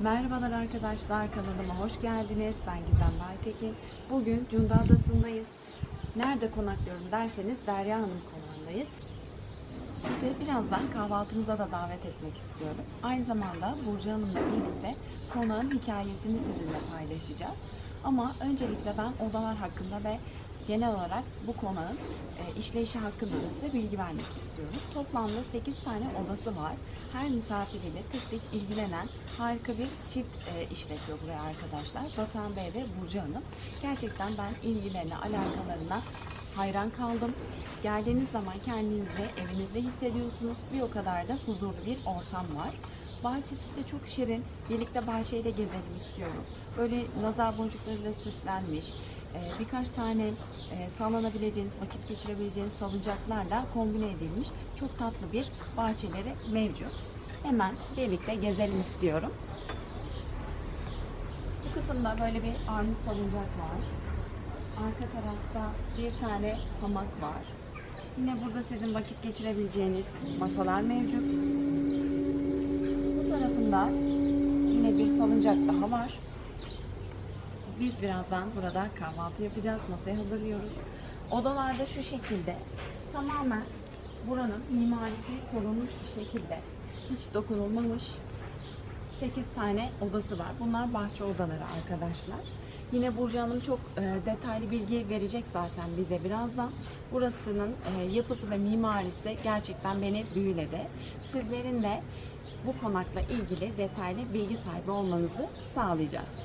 Merhabalar arkadaşlar kanalıma hoş geldiniz. Ben Gizem Baytekin. Bugün Cunda Adası'ndayız. Nerede konaklıyorum derseniz Derya Hanım konağındayız. Sizi birazdan kahvaltımıza da davet etmek istiyorum. Aynı zamanda Burcu Hanım'la birlikte konağın hikayesini sizinle paylaşacağız. Ama öncelikle ben odalar hakkında ve genel olarak bu konağın e, işleyişi hakkında da size bilgi vermek istiyorum. Toplamda 8 tane odası var. Her misafiriyle tek tek ilgilenen harika bir çift e, işletiyor buraya arkadaşlar. Batuhan Bey ve Burcu Hanım. Gerçekten ben ilgilerine, alakalarına hayran kaldım. Geldiğiniz zaman kendinizi evinizde hissediyorsunuz. Bir o kadar da huzurlu bir ortam var. Bahçesi de çok şirin. Birlikte bahçeyi de gezelim istiyorum. Böyle nazar boncuklarıyla süslenmiş. E, Birkaç tane e, sallanabileceğiniz, vakit geçirebileceğiniz salıncaklarla kombine edilmiş çok tatlı bir bahçeleri mevcut. Hemen birlikte gezelim istiyorum. Bu kısımda böyle bir armut salıncak var. Arka tarafta bir tane hamak var. Yine burada sizin vakit geçirebileceğiniz masalar mevcut. Bu tarafında yine bir salıncak daha var. Biz birazdan burada kahvaltı yapacağız. Masayı hazırlıyoruz. Odalarda şu şekilde tamamen buranın mimarisi korunmuş bir şekilde hiç dokunulmamış 8 tane odası var. Bunlar bahçe odaları arkadaşlar. Yine Burcu Hanım çok e, detaylı bilgi verecek zaten bize birazdan. Burasının e, yapısı ve mimarisi gerçekten beni büyüledi. Sizlerin de bu konakla ilgili detaylı bilgi sahibi olmanızı sağlayacağız.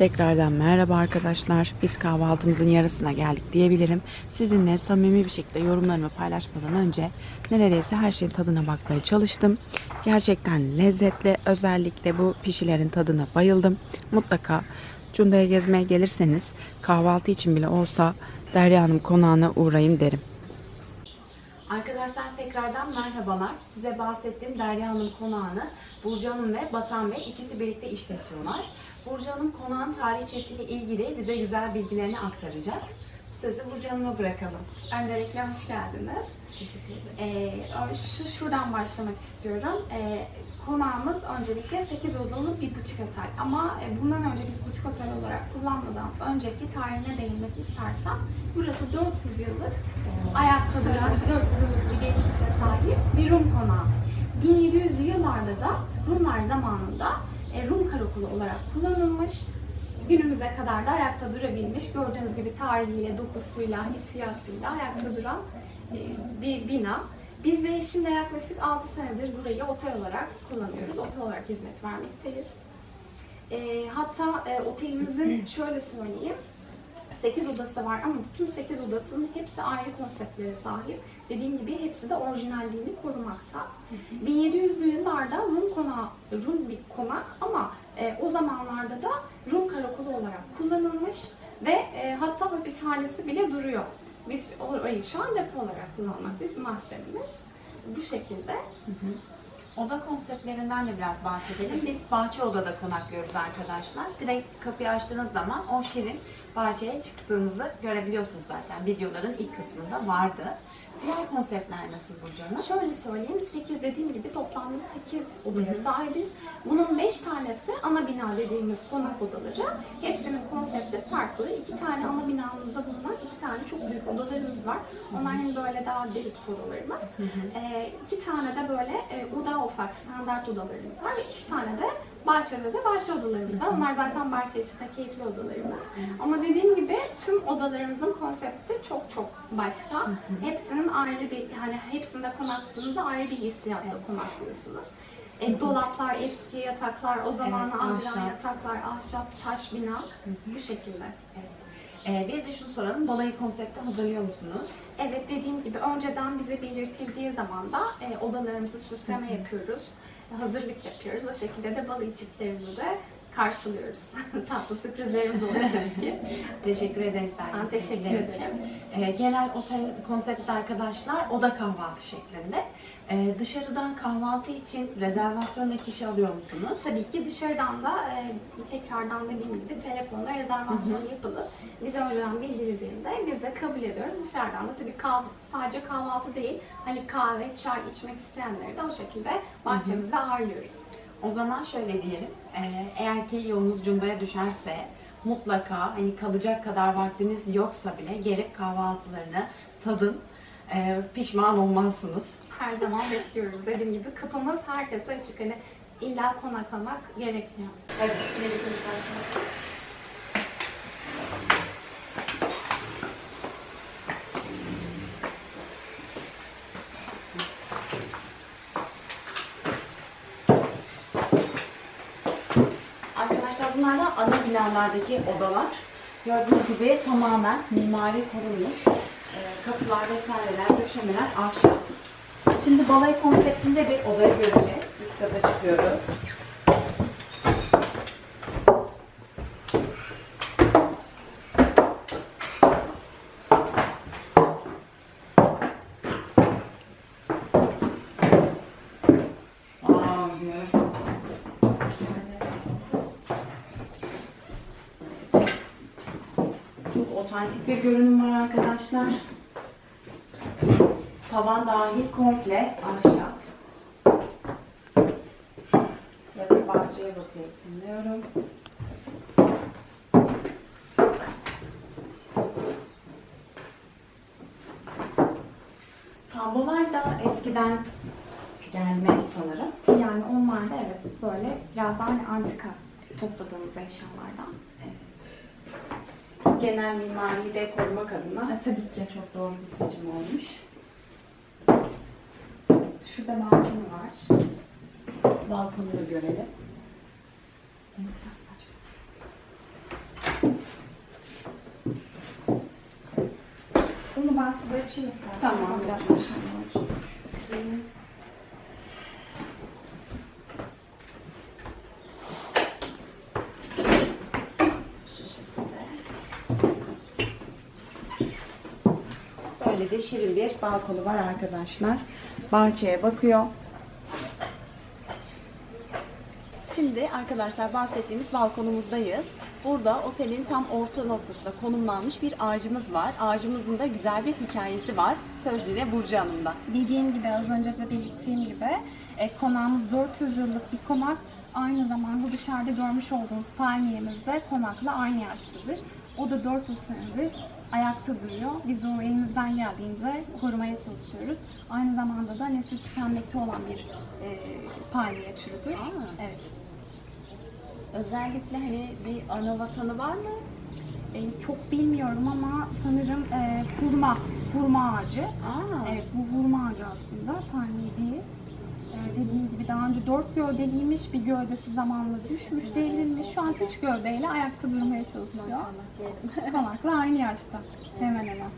Tekrardan merhaba arkadaşlar. Biz kahvaltımızın yarısına geldik diyebilirim. Sizinle samimi bir şekilde yorumlarımı paylaşmadan önce neredeyse her şeyin tadına bakmaya çalıştım. Gerçekten lezzetli. Özellikle bu pişilerin tadına bayıldım. Mutlaka Cunda'ya gezmeye gelirseniz kahvaltı için bile olsa Derya Hanım konağına uğrayın derim. Arkadaşlar tekrardan merhabalar. Size bahsettiğim Derya Hanım konağını Burcu Hanım ve Batan Bey ikisi birlikte işletiyorlar. Burcu Hanım konağın tarihçesiyle ilgili bize güzel bilgilerini aktaracak. Sözü Burcu Hanım'a bırakalım. Öncelikle hoş geldiniz. Teşekkür ederim. Ee, şu şuradan başlamak istiyorum. Ee, konağımız öncelikle 8 odalı bir butik otel. Ama e, bundan önce biz butik otel olarak kullanmadan önceki tarihine değinmek istersem burası 400 yıllık ayakta duran 400 yıllık bir geçmişe sahip bir Rum konağı. 1700'lü yıllarda da Rumlar zamanında Rum karakolu olarak kullanılmış. Günümüze kadar da ayakta durabilmiş. Gördüğünüz gibi tarihiyle, dokusuyla, hissiyatıyla ayakta duran e, bir bina. Biz de şimdi yaklaşık 6 senedir burayı otel olarak kullanıyoruz. Otel olarak hizmet vermekteyiz. E, hatta e, otelimizin şöyle söyleyeyim, 8 odası var ama bütün 8 odasının hepsi ayrı konseptlere sahip. Dediğim gibi hepsi de orijinalliğini korumakta. 1700'lü yıllarda Rum konağı, Rum bir konak ama e, o zamanlarda da Rum karakolu olarak kullanılmış ve e, hatta hapishanesi bile duruyor. Biz orayı şu an depo olarak kullanmaktayız, mahzenimiz. Bu şekilde. Oda konseptlerinden de biraz bahsedelim. Biz bahçe odada konaklıyoruz arkadaşlar. Direkt kapıyı açtığınız zaman o şirin bahçeye çıktığınızı görebiliyorsunuz zaten. Videoların ilk kısmında vardı. Diğer konseptler nasıl Burcu Hanım? Şöyle söyleyeyim, 8 dediğim gibi toplamda 8 odaya sahibiz. Bunun 5 tanesi ana bina dediğimiz konak odaları. Hepsinin konsepti farklı. 2 tane ana binamızda bulunan 2 tane çok büyük odalarımız var. Onlar hani böyle daha delik odalarımız. 2 tane de böyle e, oda ufak standart odalarımız var. Ve 3 tane de bahçede de bahçe odalarımız var. Onlar zaten bahçe içinde keyifli odalarımız. Ama dediğim gibi tüm odalarımızın konsepti çok çok başka. Hepsinin ayrı bir, yani hepsinde konakladığınızda ayrı bir hissiyatla konaklıyorsunuz. E, dolaplar, eski yataklar, o zamanı Evet, ahşap. yataklar, ahşap, taş bina bu şekilde. Evet. Ee, bir de şunu soralım. Balayı konsepti hazırlıyor musunuz? Evet dediğim gibi önceden bize belirtildiği zaman da e, odalarımızı süsleme yapıyoruz. Hazırlık yapıyoruz. O şekilde de balayı çiftlerimizi de karşılıyoruz. Tatlı sürprizlerimiz oluyor tabii ki. Teşekkür ederiz Ben teşekkür bilgiler için. ederim. Ee, genel otel konsepti arkadaşlar oda kahvaltı şeklinde. Ee, dışarıdan kahvaltı için rezervasyonla kişi alıyor musunuz? Tabii ki dışarıdan da e, tekrardan dediğim gibi telefonla rezervasyon yapılıp bize önceden bildirildiğinde biz de kabul ediyoruz. Dışarıdan da tabii kah- sadece kahvaltı değil, hani kahve, çay içmek isteyenleri de o şekilde bahçemizde ağırlıyoruz. O zaman şöyle diyelim. Ee, eğer ki yolunuz Cunda'ya düşerse mutlaka hani kalacak kadar vaktiniz yoksa bile gelip kahvaltılarını tadın. Ee, pişman olmazsınız. Her zaman bekliyoruz. Dediğim gibi kapımız herkese açık. Hani illa konaklamak gerekmiyor. Hadi. Arkadaşlar bunlar da ana binalardaki odalar. Gördüğünüz gibi tamamen mimari korunmuş. Ee, kapılar vesaireler, döşemeler ahşap. Şimdi balayı konseptinde bir odayı göreceğiz. Üst kata çıkıyoruz. Aa, diyor. Çok otantik bir görünüm var arkadaşlar. Tavan dahil komple ahşap. Burası bahçeye bakıyor sanıyorum. Tablolar da eskiden gelme sanırım. Yani onlar da evet böyle biraz daha hani antika topladığımız eşyalardan. Genel mimariyi de korumak adına E, tabii ki. çok doğru bir seçim olmuş. Şurada balkonu var. Balkonu da görelim. Bunu ben size açayım istersen. Tamam, Biraz açayım. Şöyle. Şu şekilde. Böyle şirin bir balkonu var arkadaşlar. Bahçeye bakıyor. Şimdi arkadaşlar bahsettiğimiz balkonumuzdayız. Burada otelin tam orta noktasında konumlanmış bir ağacımız var. Ağacımızın da güzel bir hikayesi var. Söz yine Burcu Hanım'da. Dediğim gibi az önce de belirttiğim gibi e, konağımız 400 yıllık bir konak. Aynı zamanda dışarıda görmüş olduğunuz palmiyemiz de konakla aynı yaştadır. O da 400 senedir ayakta duruyor. Biz onu elimizden geldiğince korumaya çalışıyoruz. Aynı zamanda da nesli tükenmekte olan bir e, palmiye türüdür. Aa. Evet. Özellikle hani bir ana vatanı var mı? E, çok bilmiyorum ama sanırım e, hurma, hurma ağacı. Aa, Evet bu hurma ağacı aslında palmiye değil. Dediğim gibi daha önce dört gövdeliymiş, bir gövdesi zamanla düşmüş, devrilmiş. Şu an üç gövdeyle ayakta durmaya çalışıyor. Konakla aynı yaşta. Hemen hemen.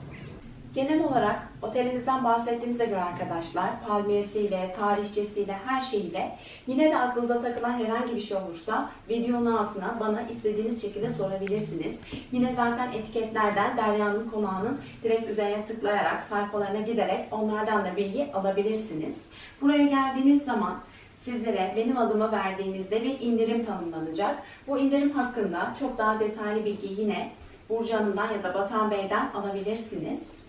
Genel olarak otelimizden bahsettiğimize göre arkadaşlar palmiyesiyle, tarihçesiyle, her şeyiyle yine de aklınıza takılan herhangi bir şey olursa videonun altına bana istediğiniz şekilde sorabilirsiniz. Yine zaten etiketlerden Derya'nın konağının direkt üzerine tıklayarak sayfalarına giderek onlardan da bilgi alabilirsiniz. Buraya geldiğiniz zaman sizlere benim adımı verdiğinizde bir indirim tanımlanacak. Bu indirim hakkında çok daha detaylı bilgi yine Burcu Hanım'dan ya da Batan Bey'den alabilirsiniz.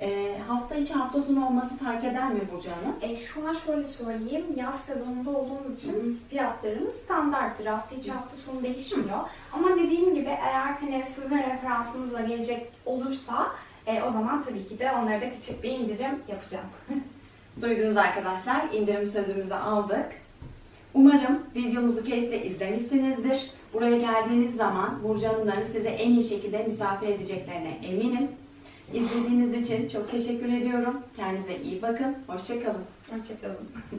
Ee, hafta içi hafta sonu olması fark eder mi Burcu Hanım? E, şu an şöyle söyleyeyim, yaz sezonunda olduğumuz için fiyatlarımız standarttır. Hafta içi hafta sonu değişmiyor. Ama dediğim gibi eğer hani sizin referansınızla gelecek olursa e, o zaman tabii ki de onlara da küçük bir indirim yapacağım. Duydunuz arkadaşlar, indirim sözümüzü aldık. Umarım videomuzu keyifle izlemişsinizdir. Buraya geldiğiniz zaman Burcu Hanımların size en iyi şekilde misafir edeceklerine eminim. İzlediğiniz için çok teşekkür ediyorum. Kendinize iyi bakın. Hoşçakalın. Hoşçakalın.